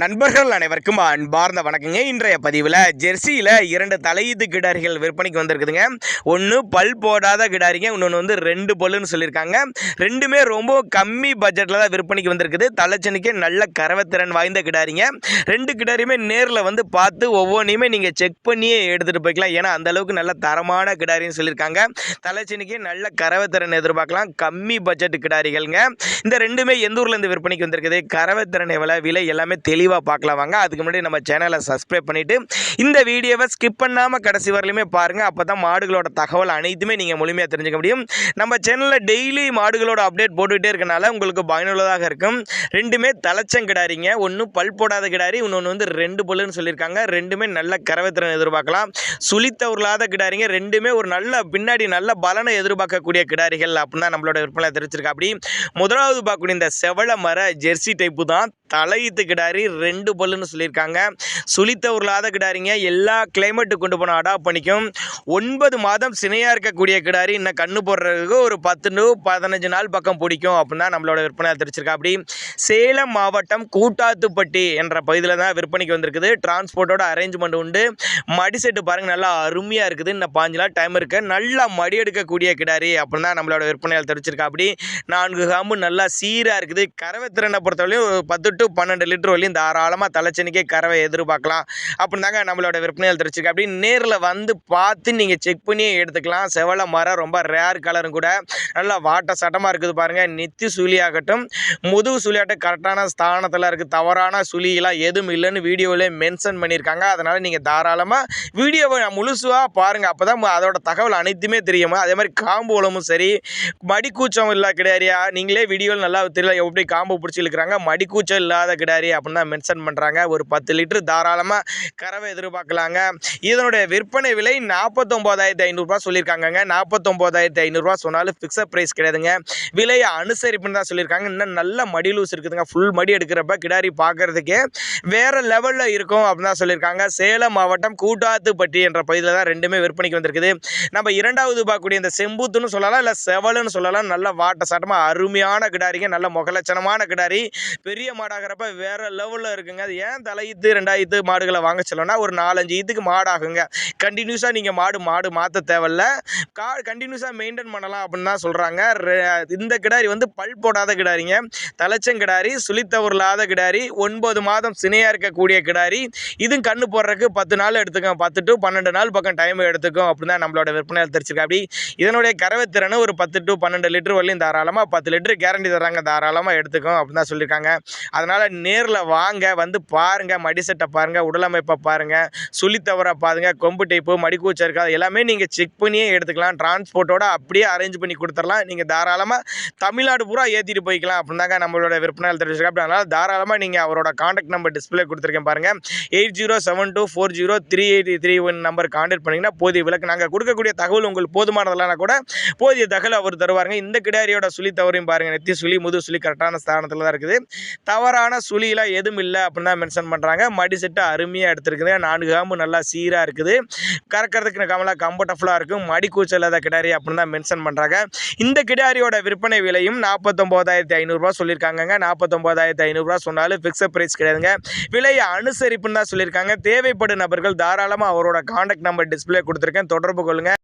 நண்பர்கள் அனைவருக்கும் அன்பார்ந்த வணக்கங்க. இன்றைய பதிவில் ஜெர்சியில் இரண்டு தலையீத்து கிடாரிகள் விற்பனைக்கு வந்திருக்குதுங்க. ஒன்று பல் போடாத கிடாரிங்க இன்னொன்று வந்து ரெண்டு பல்லுன்னு சொல்லியிருக்காங்க. ரெண்டுமே ரொம்ப கம்மி பட்ஜெட்டில் தான் விற்பனைக்கு வந்திருக்குது. தலைச்சனுக்கே நல்ல கரவத்திறன் வாய்ந்த கிடாரிங்க. ரெண்டு கிடாரியுமே நேரில் வந்து பார்த்து ஒவ்வொன்றையுமே நீங்கள் செக் பண்ணியே எடுத்துகிட்டு போய்க்கலாம். ஏன்னா அந்தளவுக்கு நல்ல தரமான கிடாரின்னு சொல்லியிருக்காங்க. தலைச்சனுக்கே நல்ல கரவத்திறன் எதிர்பார்க்கலாம். கம்மி பட்ஜெட் கிடாரிகள்ங்க. இந்த ரெண்டுமே எந்த ஊர்லேருந்து விற்பனைக்கு வந்திருக்குது? கரவத்திறன் எவ்வளோ விலை எல்லாமே தெளிவாக பார்க்கலாம் வாங்க. அதுக்கு முன்னாடி நம்ம சேனலை சப்ஸ்கிரைப் பண்ணிவிட்டு இந்த வீடியோவை ஸ்கிப் பண்ணாமல் கடைசி வரலையுமே பாருங்கள் அப்போ தான் மாடுகளோட தகவல் அனைத்துமே நீங்கள் முழுமையாக தெரிஞ்சுக்க முடியும். நம்ம சேனலில் டெய்லி மாடுகளோட அப்டேட் போட்டுக்கிட்டே இருக்கனால உங்களுக்கு பயனுள்ளதாக இருக்கும். ரெண்டுமே தலைச்சங்கிடாரிங்க ஒன்று பல் போடாத கிடாரி இன்னொன்று வந்து ரெண்டு பொல்லுன்னு சொல்லியிருக்காங்க. ரெண்டுமே நல்ல கரவத்திறன் எதிர்பார்க்கலாம். சுழித்த உருளாத கிடாரிங்க. ரெண்டுமே ஒரு நல்ல பின்னாடி நல்ல பலனை எதிர்பார்க்கக்கூடிய கிடாரிகள் அப்படின்னு தான் நம்மளோட விற்பனை தெரிவிச்சிருக்கா அப்படி முதலாவது பார்க்கக்கூடிய இந்த செவள மர ஜெர்சி டைப்பு தான். தலையீத்து கிடாரி ரெண்டு பல்லுன்னு சொல்லியிருக்காங்க. சுழித்த உருளாத கிடாரிங்க எல்லா கிளைமேட்டுக்கு கொண்டு போனால் அடாப்ட் பண்ணிக்கும். ஒன்பது மாதம் சினையாக இருக்கக்கூடிய கிடாரி இன்னும் கண்ணு போடுறதுக்கு ஒரு பத்து டு பதினஞ்சு நாள் பக்கம் பிடிக்கும் அப்படின்னா நம்மளோட விற்பனை தெரிச்சிருக்கா அப்படி சேலம் மாவட்டம் கூட்டாத்துப்பட்டி என்ற பகுதியில் தான் விற்பனைக்கு வந்திருக்குது. டிரான்ஸ்போர்ட்டோட அரேஞ்ச்மெண்ட் உண்டு. மடி செட்டு பாருங்கள் நல்லா அருமையாக இருக்குது. இன்னும் பாஞ்சு நாள் டைம் இருக்குது நல்லா மடி எடுக்கக்கூடிய கிடாரி அப்படின்னு தான் நம்மளோட விற்பனையால் தெரிவிச்சிருக்கா. அப்படி நான்கு காம்பு நல்லா சீராக இருக்குது. கரவை திறனை பொறுத்தவரையும் ஒரு பத்து டு பன்னெண்டு லிட்டர் வரையும் தாராளமாக தலைச்சனிக்கே கறவை எதிர்பார்க்கலாம். அப்படின்னு தாங்க நம்மளோட விற்பனையில் தெரிச்சிருக்கு அப்படின்னு நேரில் வந்து பார்த்து நீங்கள் செக் பண்ணியே எடுத்துக்கலாம். செவலை மரம் ரொம்ப ரேர் கலரும் கூட. நல்லா வாட்ட சட்டமாக இருக்குது பாருங்கள் நெத்தி சுழியாகட்டும் முதுகு சுழியாட்டம் கரெக்டான ஸ்தானத்தில் இருக்குது தவறான சுழியெல்லாம் எதுவும் இல்லைன்னு வீடியோவிலே மென்ஷன் பண்ணியிருக்காங்க. அதனால் நீங்கள் தாராளமாக வீடியோவை முழுசுவாக பாருங்கள் அப்போ தான் அதோட தகவல் அனைத்துமே தெரியும். அதே மாதிரி காம்பு உலமும் சரி மடிக்கூச்சம் இல்லை கிடையாது. நீங்களே வீடியோவில் நல்லா தெரியல. எப்படி காம்பு பிடிச்சி இழுக்கிறாங்க மடிக்கூச்சம் இல்லாத கிடாரி அப்படின்னு தான் மென்ஷன் பண்ணுறாங்க ஒரு பத்து லிட்டர் தாராளமாக கறவை எதிர்பார்க்கலாங்க. இதனுடைய விற்பனை விலை நாற்பத்தொம்போதாயிரத்தி ஐநூறுரூவா சொல்லியிருக்காங்கங்க. நாற்பத்தொம்போதாயிரத்தி ஐநூறுரூவா சொன்னாலும் ஃபிக்ஸட் ப்ரைஸ் கிடையாதுங்க. விலையை அனுசரிப்புன்னு தான் சொல்லியிருக்காங்க. இன்னும் நல்ல மடி லூஸ் இருக்குதுங்க. ஃபுல் மடி எடுக்கிறப்ப கிடாரி பார்க்குறதுக்கே வேறு லெவலில் இருக்கும் அப்படின்னு தான் சொல்லியிருக்காங்க. சேலம் மாவட்டம் கூட்டாத்துப்பட்டி என்ற பகுதியில் தான் ரெண்டுமே விற்பனைக்கு வந்திருக்குது. நம்ம இரண்டாவது பார்க்கக்கூடிய இந்த செம்பூத்துன்னு சொல்லலாம் இல்லை செவலுன்னு சொல்லலாம். நல்ல வாட்ட சாட்டமாக அருமையான கிடாரிங்க. நல்ல முகலட்சணமான கிடாரி. பெரிய பார்க்குறப்ப வேறு லெவலில் இருக்குங்க. அது ஏன் தலையீத்து ரெண்டாயிரத்து மாடுகளை வாங்க சொல்லணும்னா ஒரு நாலஞ்சு ஈத்துக்கு மாடாகுங்க. கண்டினியூஸாக நீங்கள் மாடு மாடு மாற்ற தேவையில்ல. கா கண்டினியூஸாக மெயின்டைன் பண்ணலாம் அப்படின்னு தான் சொல்கிறாங்க இந்த கிடாரி வந்து பல் போடாத கிடாரிங்க. தலைச்சங்கிடாரி சுழித்தவர்லாத கிடாரி ஒன்பது மாதம் சினையாக இருக்கக்கூடிய கிடாரி இதுவும் கண்ணு போடுறதுக்கு பத்து நாள் எடுத்துக்கும் பத்து டு பன்னெண்டு நாள் பக்கம் டைம் எடுத்துக்கும் அப்படின்னு தான் நம்மளோட விற்பனையில் தெரிச்சிருக்கா அப்படி இதனுடைய கறவைத்திறன் ஒரு பத்து டு பன்னெண்டு லிட்டர் வரலையும் தாராளமாக பத்து லிட்டர் கேரண்டி தராங்க தாராளமாக எடுத்துக்கும் அப்படின்னு தான் சொல்லியிருக்காங்க. அதனால் அதனால் நேரில் வாங்க வந்து பாருங்கள் மடிசட்டை பாருங்கள் உடலமைப்பை பாருங்கள் சுழித்தவரை பாருங்க கொம்பு டைப்பு மடிக்கூச்சம் இருக்கா எல்லாமே நீங்கள் செக் பண்ணியே எடுத்துக்கலாம். டிரான்ஸ்போர்ட்டோட அப்படியே அரேஞ்ச் பண்ணி கொடுத்துடலாம். நீங்கள் தாராளமாக தமிழ்நாடு பூரா ஏற்றிட்டு போய்க்கலாம். அப்படின்னு தாங்க நம்மளோட விற்பனையில் தெரிஞ்சிருக்கா அதனால் தாராளமாக நீங்கள் அவரோட காண்டாக்ட் நம்பர் டிஸ்பிளே கொடுத்துருக்கேன் பாருங்கள் eight zero seven two four zero three eight three one number contact பண்ணிங்கன்னா போதிய விளக்கு. நாங்கள் கொடுக்கக்கூடிய தகவல் உங்களுக்கு போதுமானதெல்லாம் கூட போதிய தகவல் அவர் தருவாருங்க. இந்த கிடாரியோட சுழி தவறையும் பாருங்கள் நெத்தி சுழி முது சுழி கரெக்டான ஸ்தானத்தில் தான் இருக்குது. தவறான சுழிலாம் எதுவும் இல்லை அப்படின்னு தான் மென்ஷன் பண்ணுறாங்க மடி செட்டு அருமையாக எடுத்துருக்குது. நான்கு காம்பு நல்லா சீராக இருக்குது. கறக்கிறதுக்கு கமலா கம்ஃபர்டபுளாக இருக்கும். மடி கூச்சல் இல்லாத கிடாரி அப்படின்னு தான் மென்ஷன் பண்ணுறாங்க இந்த கிடாரியோட விற்பனை விலையும் நாற்பத்தொம்போதாயிரத்தி ஐநூறுரூவா சொல்லியிருக்காங்க நாற்பத்தொம்போதாயிரத்தி ஐநூறுரூவா சொன்னாலும் ஃபிக்ஸட் ப்ரைஸ் கிடையாதுங்க. விலையை அனுசரிப்புன்னு தான் சொல்லியிருக்காங்க. தேவைப்படும் நபர்கள் தாராளமாக அவரோட காண்டாக்ட் நம்பர் டிஸ்பிளே கொடுத்துருக்கேன். தொடர்பு கொள்ளுங்கள்